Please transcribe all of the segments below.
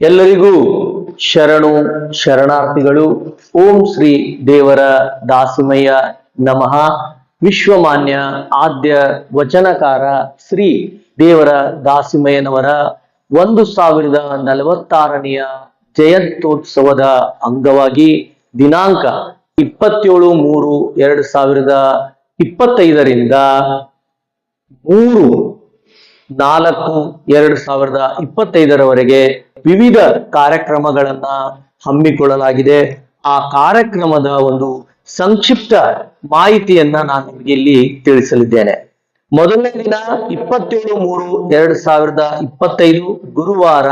ಎಲ್ಲರಿಗೂ ಶರಣು, ಶರಣಾರ್ಥಿಗಳು. ಓಂ ಶ್ರೀ ದೇವರ ದಾಸಿಮಯ್ಯ ನಮಃ. ವಿಶ್ವಮಾನ್ಯ ಆದ್ಯ ವಚನಕಾರ ಶ್ರೀ ದೇವರ ದಾಸಿಮಯ್ಯನವರ ಒಂದು ಸಾವಿರದ ನಲವತ್ತಾರನೆಯ ಜಯಂತ್ಯೋತ್ಸವದ ಅಂಗವಾಗಿ ದಿನಾಂಕ ಇಪ್ಪತ್ತೇಳು ಮೂರು ಎರಡು ಸಾವಿರದ ಇಪ್ಪತ್ತೈದರಿಂದ ಮೂರು ನಾಲ್ಕು ಎರಡು ಸಾವಿರದ ಇಪ್ಪತ್ತೈದರವರೆಗೆ ವಿವಿಧ ಕಾರ್ಯಕ್ರಮಗಳನ್ನ ಹಮ್ಮಿಕೊಳ್ಳಲಾಗಿದೆ. ಆ ಕಾರ್ಯಕ್ರಮದ ಒಂದು ಸಂಕ್ಷಿಪ್ತ ಮಾಹಿತಿಯನ್ನ ನಾನು ನಿಮಗೆ ಇಲ್ಲಿ ತಿಳಿಸಲಿದ್ದೇನೆ. ಮೊದಲನೇ ದಿನ ಇಪ್ಪತ್ತೇಳು ಮೂರು ಎರಡು ಸಾವಿರದ ಇಪ್ಪತ್ತೈದು ಗುರುವಾರ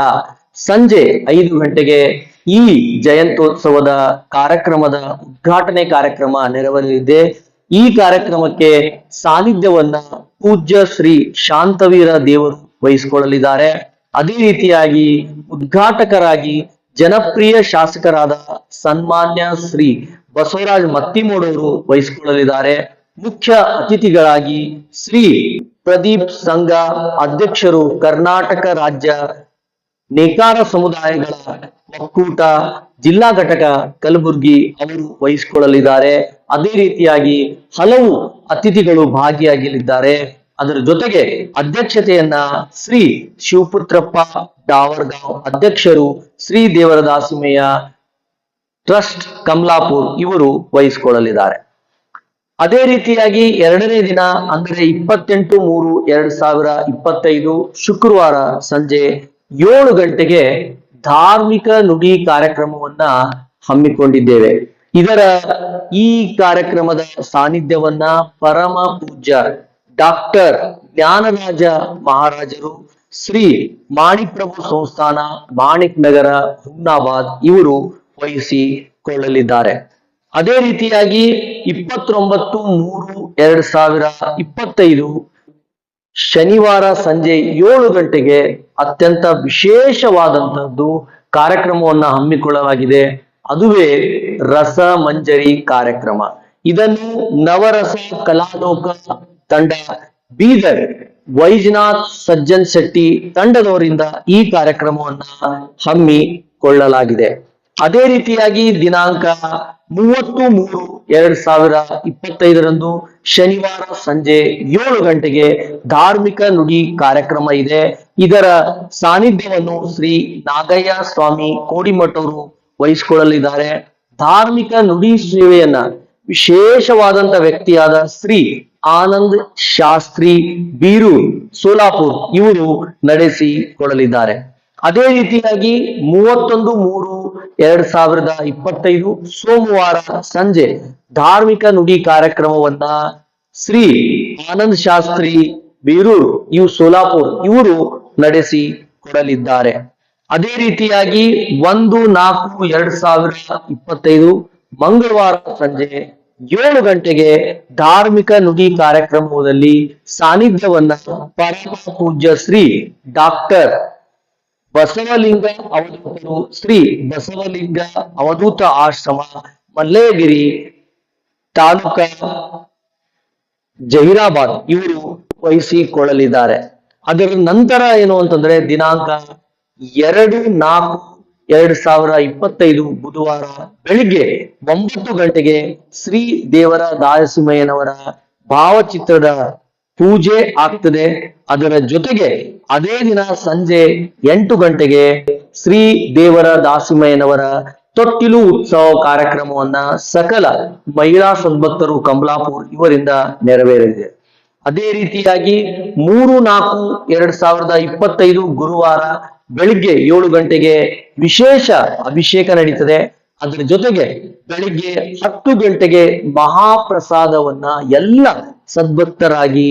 ಸಂಜೆ ಐದು ಗಂಟೆಗೆ ಈ ಜಯಂತೋತ್ಸವದ ಕಾರ್ಯಕ್ರಮದ ಉದ್ಘಾಟನೆ ಕಾರ್ಯಕ್ರಮ ನೆರವೇರಲಿದೆ ಈ ಕಾರ್ಯಕ್ರಮಕ್ಕೆ ಸಾನ್ನಿಧ್ಯವನ್ನ ಪೂಜ್ಯ ಶ್ರೀ ಶಾಂತವೀರ ದೇವರು ವಹಿಸಿಕೊಳ್ಳಲಿದ್ದಾರೆ. ಅದೇ ರೀತಿಯಾಗಿ ಉದ್ಘಾಟಕರಾಗಿ ಜನಪ್ರಿಯ ಶಾಸಕರಾದ ಸನ್ಮಾನ್ಯ ಶ್ರೀ ಬಸವರಾಜ್ ಮತ್ತಿಮೂಡವರು ವಹಿಸಿಕೊಳ್ಳಲಿದ್ದಾರೆ. ಮುಖ್ಯ ಅತಿಥಿಗಳಾಗಿ ಶ್ರೀ ಪ್ರದೀಪ್ ಸಂಘ ಅಧ್ಯಕ್ಷರು ಕರ್ನಾಟಕ ರಾಜ್ಯ ನೇಕಾರ ಸಮುದಾಯಗಳ ಒಕ್ಕೂಟ ಜಿಲ್ಲಾ ಘಟಕ ಕಲಬುರಗಿ ಅವರು ವಹಿಸಿಕೊಳ್ಳಲಿದ್ದಾರೆ. ಅದೇ ರೀತಿಯಾಗಿ ಹಲವು ಅತಿಥಿಗಳು ಭಾಗಿಯಾಗಲಿದ್ದಾರೆ. ಅದರ ಜೊತೆಗೆ ಅಧ್ಯಕ್ಷತೆಯನ್ನ ಶ್ರೀ ಶಿವಪುತ್ರಪ್ಪ ಡಾವರ್ಗಾಂವ್ ಅಧ್ಯಕ್ಷರು ಶ್ರೀ ದೇವರದಾಸಿಮೆಯ ಟ್ರಸ್ಟ್ ಕಮಲಾಪುರ್ ಇವರು ವಹಿಸಿಕೊಳ್ಳಲಿದ್ದಾರೆ. ಅದೇ ರೀತಿಯಾಗಿ ಎರಡನೇ ದಿನ ಅಂದರೆ ಇಪ್ಪತ್ತೆಂಟು ಮೂರು ಎರಡ್ ಸಾವಿರ ಇಪ್ಪತ್ತೈದು ಶುಕ್ರವಾರ ಸಂಜೆ ಏಳು ಗಂಟೆಗೆ ಧಾರ್ಮಿಕ ನುಡಿ ಕಾರ್ಯಕ್ರಮವನ್ನ ಹಮ್ಮಿಕೊಂಡಿದ್ದೇವೆ. ಇದರ ಈ ಕಾರ್ಯಕ್ರಮದ ಸಾನ್ನಿಧ್ಯವನ್ನ ಪರಮ ಪೂಜ್ಯ ಡಾಕ್ಟರ್ ಜ್ಞಾನರಾಜ ಮಹಾರಾಜರು ಶ್ರೀ ಮಾಣಿಪ್ರಭು ಸಂಸ್ಥಾನ ಮಾಣಿಕ್ ನಗರ ಹುಮ್ನಾಬಾದ್ ಇವರು ವಹಿಸಿಕೊಳ್ಳಲಿದ್ದಾರೆ. ಅದೇ ರೀತಿಯಾಗಿ ಇಪ್ಪತ್ತೊಂಬತ್ತು ಮೂರು ಎರಡ್ ಸಾವಿರ ಇಪ್ಪತ್ತೈದು ಶನಿವಾರ ಸಂಜೆ ಏಳು ಗಂಟೆಗೆ ಅತ್ಯಂತ ವಿಶೇಷವಾದಂತಹದ್ದು ಕಾರ್ಯಕ್ರಮವನ್ನ ಹಮ್ಮಿಕೊಳ್ಳಲಾಗಿದೆ. ಅದುವೇ ರಸ ಮಂಜರಿ ಕಾರ್ಯಕ್ರಮ. ಇದನ್ನು ನವರಸ ಕಲಾಲೋಕ ತಂಡ ಬೀದರ್ ವೈಜನಾಥ್ ಸಜ್ಜನ್ ಶೆಟ್ಟಿ ತಂಡದವರಿಂದ ಈ ಕಾರ್ಯಕ್ರಮವನ್ನ ಹಮ್ಮಿಕೊಳ್ಳಲಾಗಿದೆ. ಅದೇ ರೀತಿಯಾಗಿ ದಿನಾಂಕ ಮೂವತ್ತು ಮೂರು ಎರಡ್ ಸಾವಿರ ಇಪ್ಪತ್ತೈದರಂದು ಶನಿವಾರ ಸಂಜೆ ಏಳು ಗಂಟೆಗೆ ಧಾರ್ಮಿಕ ನುಡಿ ಕಾರ್ಯಕ್ರಮ ಇದೆ. ಇದರ ಸಾನ್ನಿಧ್ಯವನ್ನು ಶ್ರೀ ನಾಗಯ್ಯ ಸ್ವಾಮಿ ಕೋಡಿಮಠವರು ವಹಿಸಿಕೊಳ್ಳಲಿದ್ದಾರೆ. ಧಾರ್ಮಿಕ ನುಡಿ ಸೇವೆಯನ್ನ ವಿಶೇಷವಾದಂತ ವ್ಯಕ್ತಿಯಾದ ಶ್ರೀ ಆನಂದ್ ಶಾಸ್ತ್ರಿ ಬೀರೂರ್, ಸೋಲಾಪುರ್ ಇವರು ನಡೆಸಿಕೊಡಲಿದ್ದಾರೆ ಅದೇ ರೀತಿಯಾಗಿ ಮೂವತ್ತೊಂದು ಮೂರು ಎರಡ್ ಸಾವಿರದ ಇಪ್ಪತ್ತೈದು ಸೋಮವಾರ ಸಂಜೆ ಧಾರ್ಮಿಕ ನುಡಿ ಕಾರ್ಯಕ್ರಮವನ್ನ ಶ್ರೀ ಆನಂದ್ ಶಾಸ್ತ್ರಿ ಬೀರೂರ್, ಇವು ಸೋಲಾಪುರ್ ಇವರು ನಡೆಸಿ ಕೊಡಲಿದ್ದಾರೆ. ಅದೇ ರೀತಿಯಾಗಿ ಒಂದು, ನಾಲ್ಕು, ಎರಡ್ ಸಾವಿರದ ಇಪ್ಪತ್ತೈದು ಮಂಗಳವಾರ ಸಂಜೆ ಏಳು ಗಂಟೆಗೆ ಧಾರ್ಮಿಕ ನುಡಿ ಕಾರ್ಯಕ್ರಮದಲ್ಲಿ ಸಾನ್ನಿಧ್ಯವನ್ನ ಪರಮ ಪೂಜ್ಯ ಶ್ರೀ ಡಾಕ್ಟರ್ ಬಸವಲಿಂಗ ಅವಧೂತರು, ಶ್ರೀ ಬಸವಲಿಂಗ ಅವಧೂತ ಆಶ್ರಮ, ಮಲ್ಲೇಗಿರಿ ತಾಲೂಕ ಜಹೀರಾಬಾದ್ ಇವರು ವಹಿಸಿಕೊಳ್ಳಲಿದ್ದಾರೆ. ಅದರ ನಂತರ ಏನು ಅಂತಂದ್ರೆ ದಿನಾಂಕ ಎರಡು ನಾಲ್ಕು, ಎರಡ್ ಸಾವಿರ ಇಪ್ಪತ್ತೈದು ಬುಧವಾರ ಬೆಳಿಗ್ಗೆ ಒಂಬತ್ತು ಗಂಟೆಗೆ ಶ್ರೀ ದೇವರ ದಾಯಸಿಮಯ್ಯನವರ ಭಾವಚಿತ್ರದ ಪೂಜೆ ಆಗ್ತದೆ. ಅದರ ಜೊತೆಗೆ ಅದೇ ದಿನ ಸಂಜೆ ಎಂಟು ಗಂಟೆಗೆ ಶ್ರೀ ದೇವರ ದಾಸಿಮಯ್ಯನವರ ತೊಟ್ಟಿಲು ಉತ್ಸವ ಕಾರ್ಯಕ್ರಮವನ್ನ ಸಕಲ ಮಹಿಳಾ ಸದ್ಭಕ್ತರು ಕಮಲಾಪುರ್ ಇವರಿಂದ ನೆರವೇರಿದೆ. ಅದೇ ರೀತಿಯಾಗಿ ಮೂರು ನಾಲ್ಕು, ಎರಡ್ ಸಾವಿರದ ಇಪ್ಪತ್ತೈದು ಗುರುವಾರ ಬೆಳಿಗ್ಗೆ ಏಳು ಗಂಟೆಗೆ ವಿಶೇಷ ಅಭಿಷೇಕ ನಡೀತದೆ. ಅದರ ಜೊತೆಗೆ ಬೆಳಿಗ್ಗೆ ಹತ್ತು ಗಂಟೆಗೆ ಮಹಾಪ್ರಸಾದವನ್ನ ಎಲ್ಲ ಸದ್ಭಕ್ತರಾಗಿ